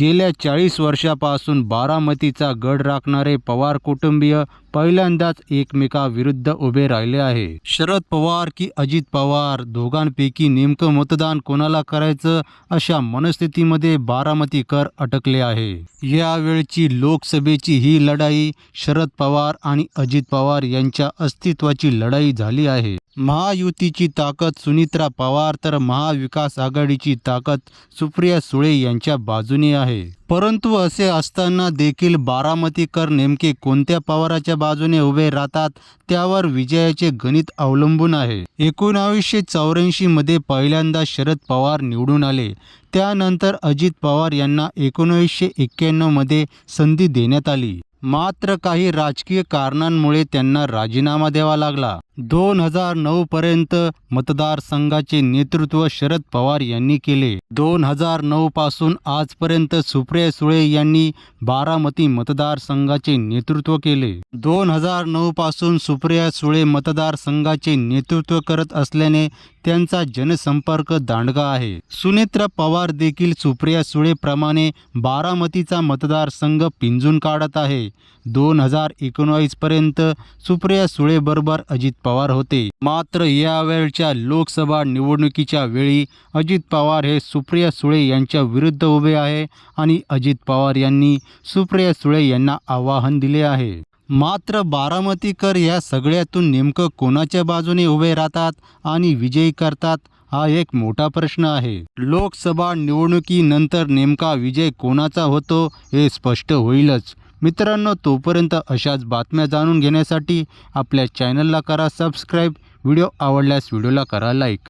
गेल्या चाळीस वर्षापासून बारामतीचा गड राखणारे पवार कुटुंबीय पहिल्यांदाच एकमेकाविरुद्ध उभे राहिले आहे. शरद पवार की अजित पवार दोघांपैकी नेमकं मतदान कोणाला करायचं अशा मनस्थितीमध्ये बारामतीकर अटकले आहे. यावेळची लोकसभेची ही लढाई शरद पवार आणि अजित पवार यांच्या अस्तित्वाची लढाई झाली आहे. महायुतीची ताकद सुनित्रा पवार तर महाविकास आघाडीची ताकद सुप्रिया सुळे यांच्या बाजूने आहे. परंतु असे असताना देखील बारामतीकर नेमके कोणत्या पवाराच्या बाजूने उभे राहतात त्यावर विजयाचे गणित अवलंबून आहे. एकोणावीसशे चौऱ्याऐंशी मध्ये पहिल्यांदा शरद पवार निवडून आले. त्यानंतर अजित पवार यांना एकोणावीसशे एक्क्याण्णवमध्ये संधी देण्यात आली. मात्र काही राजकीय कारणांमुळे त्यांना राजीनामा द्यावा लागला. दोन हजार नऊ पर्यंत मतदारसंघाचे नेतृत्व शरद पवार यांनी केले. दोन हजार नऊ पासून आजपर्यंत सुप्रिया सुळे यांनी बारामती मतदारसंघाचे नेतृत्व केले. दोन हजार नऊ पासून सुप्रिया सुळे मतदारसंघाचे नेतृत्व करत असल्याने त्यांचा जनसंपर्क दांडगा आहे. सुनेत्रा पवार देखील सुप्रिया सुळेप्रमाणे बारामतीचा मतदारसंघ पिंजून काढत आहे. दोन हजार एकोणावीस पर्यंत सुप्रिया सुळेबरोबर अजित पवार होते. मात्र यावेळच्या लोकसभा निवडणुकीच्या वेळी अजित पवार हे सुप्रिया सुळे यांच्या विरुद्ध उभे आहे आणि अजित पवार यांनी सुप्रिया सुळे यांना आवाहन दिले आहे. मात्र बारामतीकर या सगळ्यातून नेमकं कोणाच्या बाजूने उभे राहतात आणि विजयी करतात हा एक मोठा प्रश्न आहे. लोकसभा निवडणुकीनंतर नेमका विजय कोणाचा होतो हे स्पष्ट होईलच. मित्रांनो तोपर्यंत अशाच बातम्या जाणून घेण्यासाठी आपल्या चॅनलला करा सबस्क्राईब व्हिडिओ आवडल्यास व्हिडिओला करा लाईक